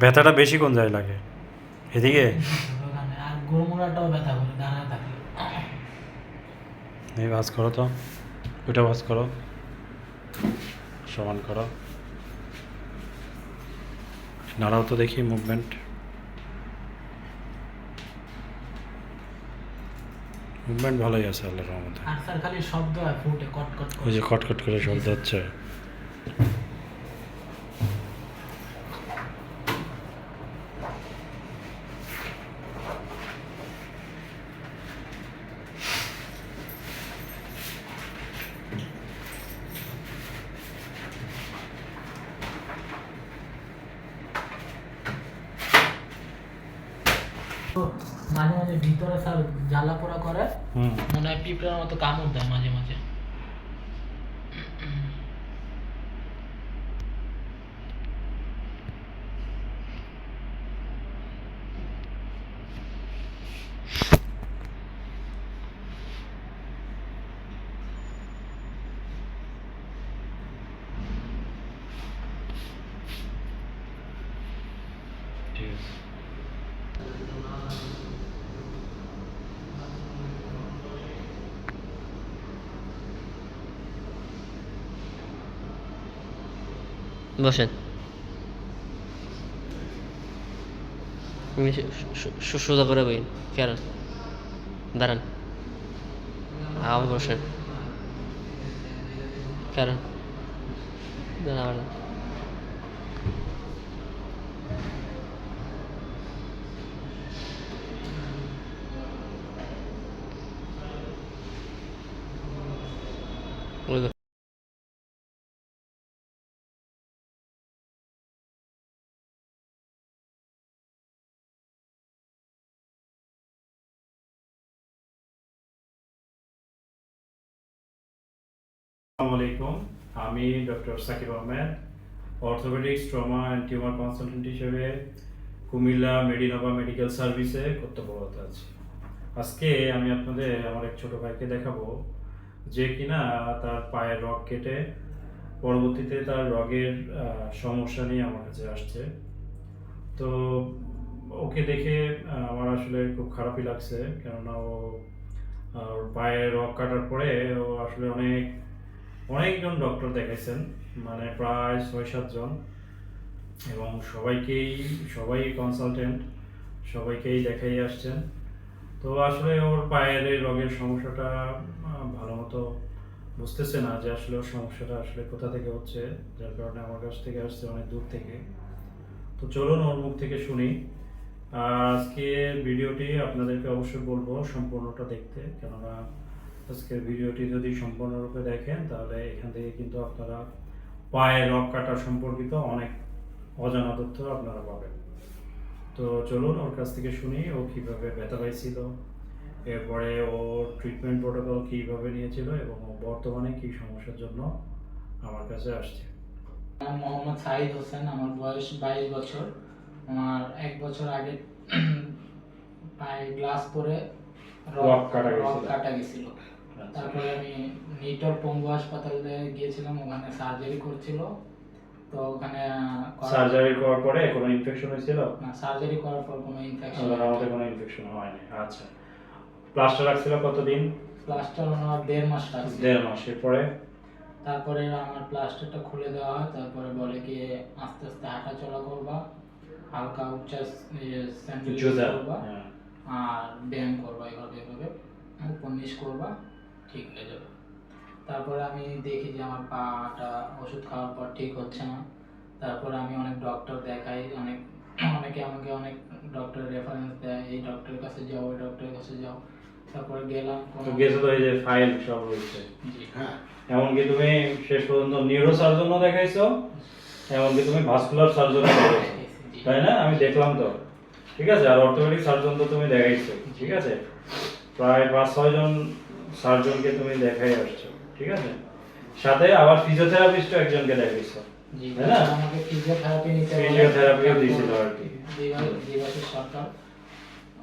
ব্যথাটা বেশি কোন জায়গায় লাগে? এদিকে? এই ভাজ করো তো। ওইটা ভাজ করো। সমান করো। নাড়াও তো দেখি মুভমেন্ট মুভমেন্ট ভালোই আছে আল্লাহর রহমতে। আর স্যার খালি শব্দ হয় ফুটে কট কট ওই যে খটখট করে শব্দ হচ্ছে। ভিতরে স্যার জ্বালা পোড়া করে মানে মনে হয় পিঁপড়ার মতো কামড় দেয় মাঝে মাঝে ঠিক আছে বসেন। সোজা করে বইন কেন দাঁড়ান। বসেন। কারণ দাঁড়ান। আলাইকুম। আমি doctor Sakib Ahmed orthopaedics trauma and tumour consultant হিসেবে কুমিল্লা মেডিনোভা মেডিকেল সার্ভিসে কর্তব্যরত আছি। আজকে আমি আপনাদের আমার এক ছোট ভাইকে দেখাবো যে কিনা তার পায়ের রগ কেটে পরবর্তীতে তার রগের সমস্যা নিয়ে আমার কাছে আসছে। তো ওকে দেখে আমার আসলে খুব খারাপই লাগছে কেননা ও আহ, ওর পায়ে রগ কাটার পরে ও আসলে অনেক অনেকজন ডক্টর দেখাইছেন মানে প্রায় ছয় সাতজন এবং সবাইকেই, সবাই কনসালটেন্ট সবাইকেই দেখাই আসছেন। তো আসলে ওর পায়ের রোগের সমস্যাটা ভালো মতো বুঝতেছে না যে আসলে ওর সমস্যাটা আসলে কোথা থেকে হচ্ছে। যার কারণে আমার কাছ থেকে আসছে অনেক দূর থেকে। তো চলুন ওর মুখ থেকে শুনি। আর আজকে ভিডিওটি আপনাদেরকে অবশ্যই বলব সম্পূর্ণটা দেখতে, কেননা আজকের ভিডিওটি যদি সম্পূর্ণরূপে দেখেন তাহলে এখান থেকে কিন্তু আপনারা পায়ের রক কাটা সম্পর্কিত অনেক অজানা তথ্য আপনারা পাবেন। তো চলুন ওর কাছ থেকে শুনি ও কীভাবে ব্যথা পাইছিল এরপরে ওর ট্রিটমেন্ট প্রোটোকল কীভাবে নিয়েছিল এবং বর্তমানে কী সমস্যার জন্য আমার কাছে আসছে। আমার মোহাম্মদ সাহিদ হোসেন আমার বয়স বাইশ বছর। আমার এক বছর আগে পায়ে গ্লাস পরে রক কাটা গেছিল। তারপরে আমি নিটর পঙ্গু হাসপাতালে গিয়েছিলাম ওখানে সার্জারি করছিল। তো ওখানে সার্জারি করার পরে কোনো ইনফেকশন হয়েছিল? না সার্জারি করার পর কোনো ইনফেকশন রহমতে কোনো ইনফেকশন হয়নি আচ্ছা। প্লাস্টার রাখছিল কতদিন? প্লাস্টার ওনার দেড় মাস রাখছিল। দেড় মাসের পরে তারপরে আমার প্লাস্টারটা খুলে দেওয়া হয় তারপরে বলে কি আস্তে আস্তে হাঁটা চলা করবা হালকা উচ্চা স্যান্ডেল করবা হ্যাঁ। আর ব্যায়াম করবা এভাবে এভাবে নিচ করবা। ঠিক হয়ে যাবে তারপরে আমি দেখি যে আমার পাটা ওষুধ খাওয়ার পর ঠিক হচ্ছে না। তারপরে আমি অনেক ডক্টর দেখাই অনেক অনেকে আমাকে অনেক ডক্টরের রেফারেন্স দেয় এই ডক্টরের কাছে যাও ওই ডক্টরের কাছে যাও। তারপরে গেলাম তো কোনো তো এই যে ফাইল সব রয়েছে জি। এমনকি তুমি শেষ পর্যন্ত নিউরো সার্জনও দেখাইছো এমনকি তুমি ভাস্কুলার সার্জনও দেখাইছো। তাই না? আমি দেখলাম তো। ঠিক আছে? আর অর্থোপেডিক সার্জন তো তুমি দেখাইছো। ঠিক আছে? প্রায় পাঁচ ছয় জন সার্জনকে তুমি দেখাই আসছো ঠিক আছে সাথে আবার ফিজিওথেরাপিস্টও একজনকে দেখাইছো তাই না? আমাকে ফিজিওথেরাপি নিতে। ফিজিওথেরাপিও দিয়েছিল আর কি। দিবা- দিবাশিস সরকার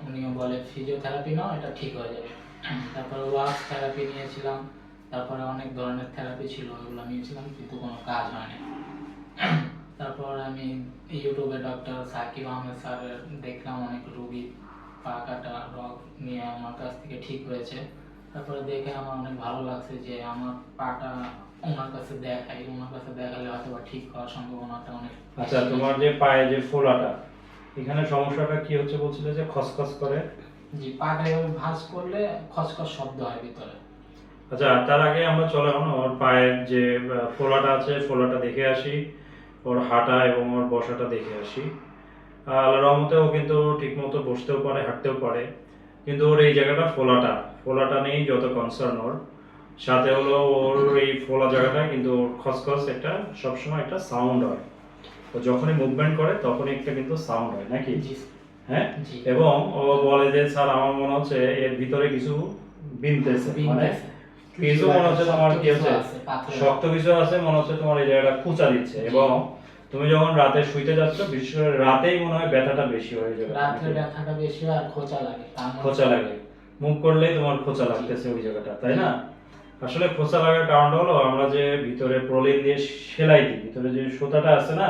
উনিও বলে ফিজিওথেরাপি নাও এটা ঠিক হয়ে যাবে তারপরে ওয়াক্স থেরাপি নিয়েছিলাম তারপরে অনেক ধরনের থেরাপি ছিল ওগুলো নিয়েছিলাম কিন্তু কোনো কাজ হয়নি তারপর তারপর আমি ইউটিউবে ডক্টর সাকিব আহমেদ স্যারের দেখলাম অনেক রুগী পা কাটা রোগ নিয়ে আমার কাছ থেকে ঠিক হয়েছে। তারপরে দেখে আমার অনেক ভালো লাগছে যে আমার পাটা ওনার কাছে দেখাই ওনার কাছে দেখালে হয়তো বা ঠিক হওয়ার সম্ভাবনাটা অনেক আচ্ছা তোমার যে পায়ে যে ফোলাটা এখানে সমস্যাটা কি হচ্ছে বলছিলে যে খসখস করে? জি পাটা এভাবে ভাঁজ করলে খসখস শব্দ হয় ভিতরে। আচ্ছা তার আগে আমরা চলে এখন ওর পায়ের যে ফোলাটা আছে ফোলাটা দেখে আসি। ওর হাঁটা এবং ওর বসাটা দেখে আসি। আহ, আল্লাহর রহমতে ও কিন্তু ঠিকমতো বসতেও পারে হাঁটতেও পারে। কিন্তু ওর এই জায়গাটা ফোলাটা ফোলাটা নেই যত কনসার্ন ওর। সাথে হলো ওর এই ফোলা জায়গাটা কিন্তু ওর খসখস একটা সবসময় একটা সাউন্ড হয়। তো যখনই মুভমেন্ট করে তখনই একটা কিন্তু সাউন্ড হয় নাকি? হ্যাঁ? এবং ও বলে যে স্যার আমার মনে হচ্ছে এর ভিতরে কিছু বিনতেছে। মানে কিছু মনে হচ্ছে তোমার কি হচ্ছে? আছে, শক্ত কিছু আছে মনে হচ্ছে তোমার এই জায়গাটা খুঁচা দিচ্ছে। এবং তুমি যখন রাতে শুইতে যাচ্ছ বিশেষ করে রাতেই মনে হয় ব্যথাটা বেশি হয়ে যাবে রাত্রে ব্যথাটা বেশি আর খোঁচা লাগে খোঁচা লাগে। মুখ করলেই তোমার খোঁচা লাগতেছে ওই জায়গাটা তাই না? আসলে খোঁচা লাগার কারণটা হলো আমরা যে ভিতরে প্রলিন দিয়ে সেলাই দিই ভিতরে যে সুতাটা আছে না?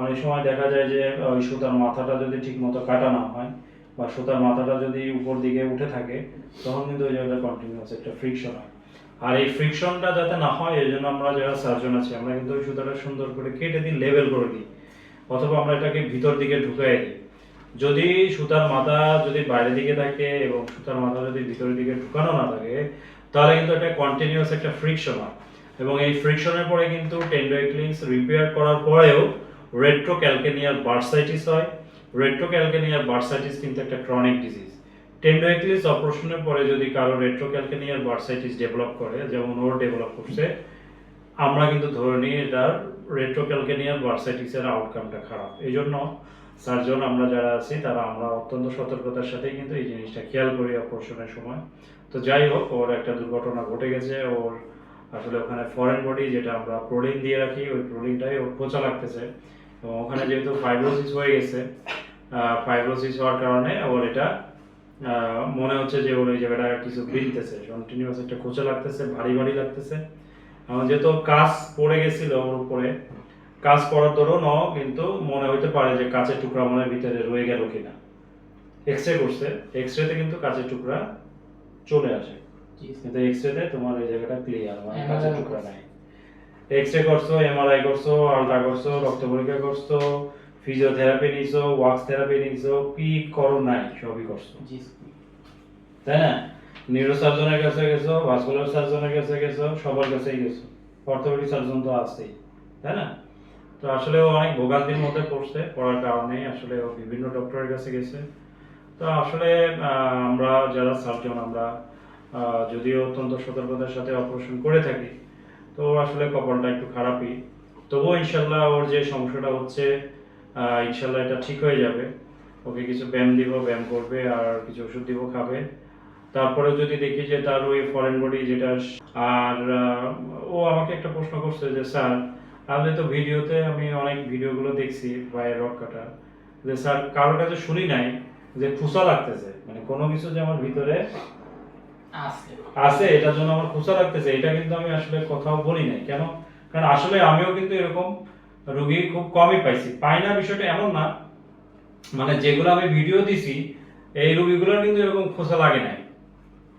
অনেক সময় দেখা যায় যে ওই সুতার মাথাটা যদি ঠিক মতো কাটা না হয় বা সুতার মাথাটা যদি উপর দিকে উঠে থাকে তখন কিন্তু ওই জায়গাটা কন্টিনিউয়াস একটা ফ্রিকশন হয়। আর এই ফ্রিকশনটা যাতে না হয়, এই জন্য আমরা যারা সার্জন আছি, আমরা কিন্তু ওই সুতাটা সুন্দর করে কেটে দিই লেভেল করে দিই। অথবা আমরা এটাকে ভিতর দিকে ঢুকাই দিই। যদি সুতার মাথা যদি বাইরের দিকে থাকে এবং সুতার মাথা যদি ভিতরের দিকে ঢুকানো না থাকে, তাহলে কিন্তু এটা কন্টিনিউয়াস একটা ফ্রিকশন হয়। এবং এই ফ্রিকশনের পরে কিন্তু টেন্ডোইক্লিংস রিপেয়ার করার পরেও রেট্রো ক্যালকেনিয়ার বার্সাইটিস হয়। রেট্রো ক্যালকেনিয়ার বার্সাইটিস কিন্তু একটা ক্রনিক ডিজিজ টেন্ডোইক্লিস অপারেশনের পরে যদি কারও রেট্রো ক্যালকেনিয়ার বার্সাইটিস ডেভেলপ করে, যেমন ওর ডেভেলপ করছে, আমরা কিন্তু ধরে নিই এটার রেট্রো ক্যালকেনিয়ার বার্সাইটিসের আউটকামটা খারাপ। এই জন্য সার্জন আমরা যারা আছি, তারা আমরা অত্যন্ত সতর্কতার সাথেই কিন্তু এই জিনিসটা খেয়াল করি অপারেশনের সময়। তো যাই হোক, ওর একটা দুর্ঘটনা ঘটে গেছে, ওর আসলে ওখানে ফরেন বডি যেটা আমরা প্রোলিন দিয়ে রাখি, ওই প্রোলিনটাই ওর খোঁচা লাগতেছে। এবং ওখানে যেহেতু ফাইব্রোসিস হয়ে গেছে ফাইব্রোসিস হওয়ার কারণে ওর এটা মনে হচ্ছে যে ওর ওই জায়গাটা কিছু বিনতেছে। কন্টিনিউয়াস একটা খোঁচা লাগতেছে ভারী ভারী লাগতেছে। এবং যেহেতু কাজ পড়ে গেছিল ওর উপরে কাজ পড়ার দরুনও কিন্তু মনে হইতে পারে যে কাঁচের টুকরা মনে ভিতরে রয়ে গেল কিনা। এক্স রে করছে এক্স রেতে কিন্তু কাঁচের টুকরা চলে আসে। কিন্তু এক্সরেতে তোমার এই জায়গাটা ক্লিয়ার মানে কাঁচের টুকরা নাই। এক্সরে করছ এমআরআই করছ আলট্রা করছ রক্ত পরীক্ষা করছ ফিজিওথেরাপি নিছো ওয়াক্স থেরাপি নিছো কি করো নাই সবই করছ। জি, তাই না? নিউরোসার্জনের কাছে গেছো ভাস্কুলার সার্জনের কাছে গেছো সবার কাছেই গেছো। অর্থোপেডিক সার্জন তো আছেই তাই না? তো আসলে ও অনেক ভোগান্তির মধ্যে পড়ছে পড়ার কারণে আসলে ও বিভিন্ন ডক্টরের কাছে গেছে। তো আসলে আমরা যারা সার্জন আমরা যদিও অত্যন্ত সতর্কতার সাথে অপারেশন করে থাকি তো আসলে কপালটা একটু খারাপই। তবুও ইনশাল্লাহ ওর যে সমস্যাটা হচ্ছে ইনশাল্লাহ এটা ঠিক হয়ে যাবে। ওকে কিছু ব্যায়াম দিব ব্যায়াম করবে আর কিছু ওষুধ দিব খাবে। তারপরে যদি দেখি যে তার ওই ফরেন বডি যেটা আর ও আমাকে একটা প্রশ্ন করছে যে স্যার আমি তো ভিডিওতে আমি অনেক ভিডিওগুলো দেখছি পায়ের রক কাটা। যে স্যার কারোর কাছে শুনি নাই যে খুসা লাগতেছে। মানে কোনো কিছু যে আমার ভিতরে আছে। আছে এটার জন্য আমার খুশা লাগতেছে। এটা কিন্তু আমি আসলে কোথাও বলি নাই। কেন? কারণ আসলে আমিও কিন্তু এরকম রুগী খুব কমই পাইছি। পাই না বিষয়টা এমন না মানে যেগুলো আমি ভিডিও দিছি, এই রুগীগুলোর কিন্তু এরকম খোঁচা লাগে নাই।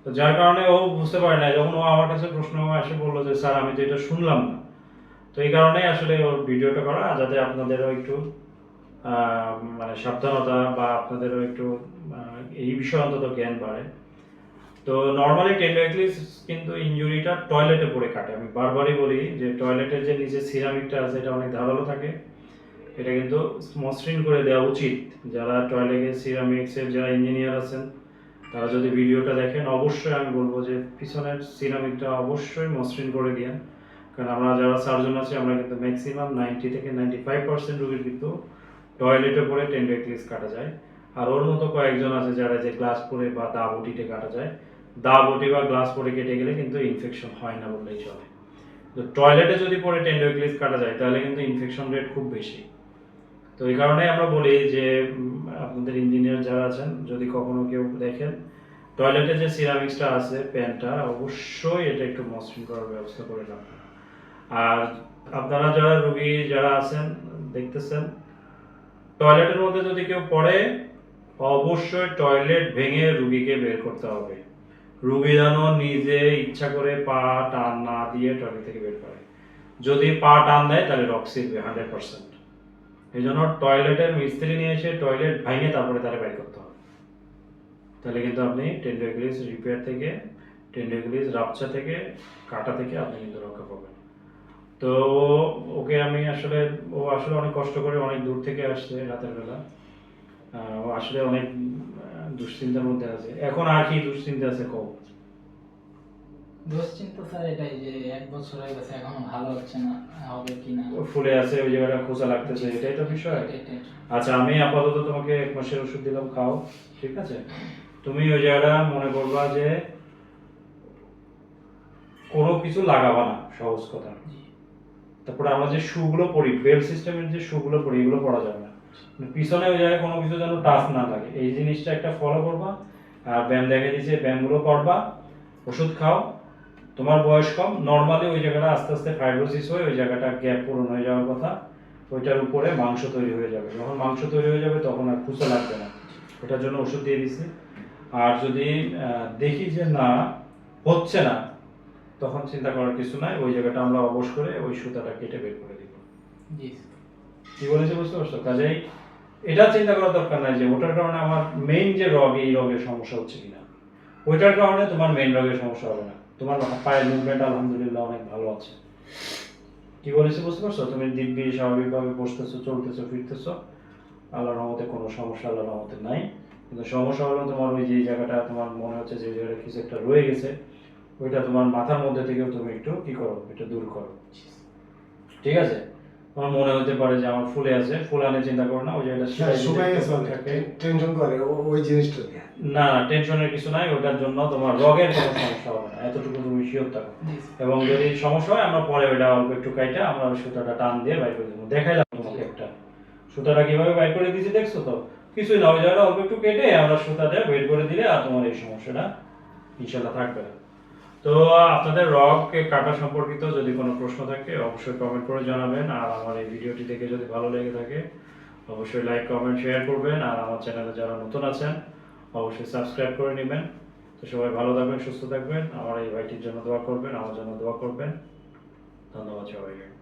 তো যার কারণে ও বুঝতে পারে না যখন ও আমার কাছে প্রশ্ন এসে বলল যে, স্যার, আমি তো এটা শুনলাম না। তো এই কারণে আসলে ওর ভিডিওটা করা, যাতে আপনাদেরও একটু মানে সাবধানতা বা আপনাদেরও একটু এই বিষয়ে অন্তত জ্ঞান বাড়ে। তো নর্মালি টেন্ডাইক্লিস কিন্তু ইনজুরিটা টয়লেটে পড়ে কাটে। আমি বারবারই বলি যে টয়লেটের যে নিচে সিরামিকটা আছে, এটা অনেক ধারালো থাকে। এটা কিন্তু মসৃণ করে দেওয়া উচিত। যারা টয়লেটে সিরামিক্সের যারা ইঞ্জিনিয়ার আছেন, তারা যদি ভিডিওটা দেখেন, অবশ্যই আমি বলব যে পিছনের সিরামিকটা অবশ্যই মসৃণ করে দিন কারণ আমরা যারা সার্জন আছি, আমরা কিন্তু ম্যাক্সিমাম নাইনটি থেকে নাইনটি ফাইভ পার্সেন্ট রোগীর কিন্তু টয়লেটে পরে টেন্ডাইক্লিস কাটা যায়। আর ওর মতো কয়েকজন আছে যারা যে গ্লাস পরে বা দা বটিতে কাটা যায় দা বটি বা গ্লাস পরে কেটে গেলে কিন্তু ইনফেকশন হয় না বললেই চলে। তো টয়লেটে যদি পরে টেন্ডোক্লিস কাটা যায়, তাহলে কিন্তু ইনফেকশন রেট খুব বেশি। তো এই কারণে আমরা বলি যে আপনাদের ইঞ্জিনিয়ার যারা আছেন, যদি কখনো কেউ দেখেন টয়লেটে যে সিরামিক্সটা আছে প্যানটা অবশ্যই এটা একটু মসৃণ করার ব্যবস্থা করে রাখবেন আর আপনারা যারা রুগী যারা আছেন, দেখতেছেন টয়লেটের মধ্যে যদি কেউ পড়ে, অবশ্যই টয়লেট ভেঙে রুগীকে বের করতে হবে। রুগী যেন নিজে ইচ্ছা করে পা টান না দিয়ে টয়লেট থেকে বের করে। যদি পা টান দেয়, তাহলে রক শিখবে হান্ড্রেড পার্সেন্ট। এই জন্য টয়লেটের মিস্ত্রি নিয়ে এসে টয়লেট ভেঙে তারপরে তারা বের করতে হবে। তাহলে কিন্তু আপনি টেন্ডারগ্লিস রিপেয়ার থেকে টেন্ডারগ্লিস রাপচা থেকে, কাটা থেকে আপনি কিন্তু রক্ষা পাবেন। তো ওকে আমি আসলে, ও আসলে অনেক কষ্ট করে অনেক দূর থেকে আসছে রাতের বেলা। ও আসলে অনেক দুশ্চিন্তার মধ্যে আছে। এখন আর কি দুশ্চিন্তা আছে কও? দুশ্চিন্তা স্যার এটাই যে এক বছর হয়ে গেছে এখনও ভালো হচ্ছে না হবে কি না। ফুলে আছে ওই জায়গাটা খোঁচা লাগতেছে এটাই তো বিষয়। আচ্ছা আমি আপাতত তোমাকে এক মাসের ওষুধ দিলাম খাও ঠিক আছে? তুমি ওই জায়গাটা মনে করবা যে কোনো কিছু লাগাবা না সহজ কথা। তারপরে আমরা যে শুগুলো পড়ি বেল সিস্টেমের যে শুগুলো পড়ি এগুলো পড়া যাবে পিছনে ওই জায়গায় কোনো কিছু যেন টাচ না লাগে এই জিনিসটা একটা ফলো করবা, আর ব্যায়াম দেখে দিয়েছে ব্যায়ামগুলো করবা, ওষুধ খাও, তোমার বয়স কম নর্মালি ওই জায়গাটা আস্তে আস্তে ফাইব্রোসিস হয়ে ওই জায়গাটা গ্যাপ পূরণ হয়ে যাওয়ার কথা, ওইটার উপরে মাংস তৈরি হয়ে যাবে। যখন মাংস তৈরি হয়ে যাবে তখন আর খুঁজে লাগবে না। ওটার জন্য ওষুধ দিয়ে দিছি। আর যদি দেখি যে না, হচ্ছে না, তখন চিন্তা করার কিছু নাই। ওই জায়গাটা আমরা অবশ করে ওই সুতাটা কেটে বের করে দিব। জি। কি বলেছে বুঝতে পারছ? কাজেই এটা চিন্তা করার দরকার নাই যে ওটার কারণে আমার মেইন যে রোগ এই রোগের সমস্যা হচ্ছে কিনা। ওইটার কারণে তোমার মেইন রোগের সমস্যা হবে না। তোমার পায়ের মুভমেন্ট আলহামদুলিল্লাহ অনেক ভালো আছে। কি বলেছে বুঝতে পারছ? তুমি দিব্যি স্বাভাবিকভাবে বসতেছো, চলতেছো, ফিরতেছো। আল্লাহর রহমতে কোনো সমস্যা আল্লাহর রহমতে নাই। কিন্তু সমস্যা হলো তোমার ওই যে জায়গাটা তোমার মনে হচ্ছে যে জায়গাটা কিছু একটা রয়ে গেছে, ওইটা তোমার মাথার মধ্যে থেকেও তুমি একটু কি করো এটা দূর করো। ঠিক আছে? তোমার মনে হতে পারে যে আমার ফুলে আছে ফুলানে চিন্তা করো না ওই জায়গাটা হ্যাঁ, শুকাই গেছে। টেনশন করে ওই জিনিসটা না না টেনশনের কিছু নাই ওটার জন্য তোমার রোগের কোনো সমস্যা হবে না এতটুকু তুমি শিওর থাকো। এবং যদি সমস্যা হয় আমরা পরে ওইটা অল্প একটু কাইটা আমরা ওই সুতাটা টান দিয়ে বাইর করে দেবো। দেখাইলাম তোমাকে একটা। সুতাটা কীভাবে বাইর করে দিয়েছি দেখছ তো? কিছুই না ওই জায়গাটা অল্প একটু কেটে আমরা সুতাটা বের করে দিলে আর তোমার এই সমস্যাটা ইনশাল্লাহ থাকবে না। তো আপনাদের রক কাটা সম্পর্কিত যদি কোনো প্রশ্ন থাকে, অবশ্যই কমেন্ট করে জানাবেন। আর আমার এই ভিডিওটি দেখে যদি ভালো লেগে থাকে, অবশ্যই লাইক কমেন্ট শেয়ার করবেন। আর আমার চ্যানেলে যারা নতুন আছেন, অবশ্যই সাবস্ক্রাইব করে নেবেন। তো সবাই ভালো থাকবেন, সুস্থ থাকবেন। আমার এই ভাইটির জন্য দোয়া করবেন, আমার জন্য দোয়া করবেন। ধন্যবাদ সবাইকে।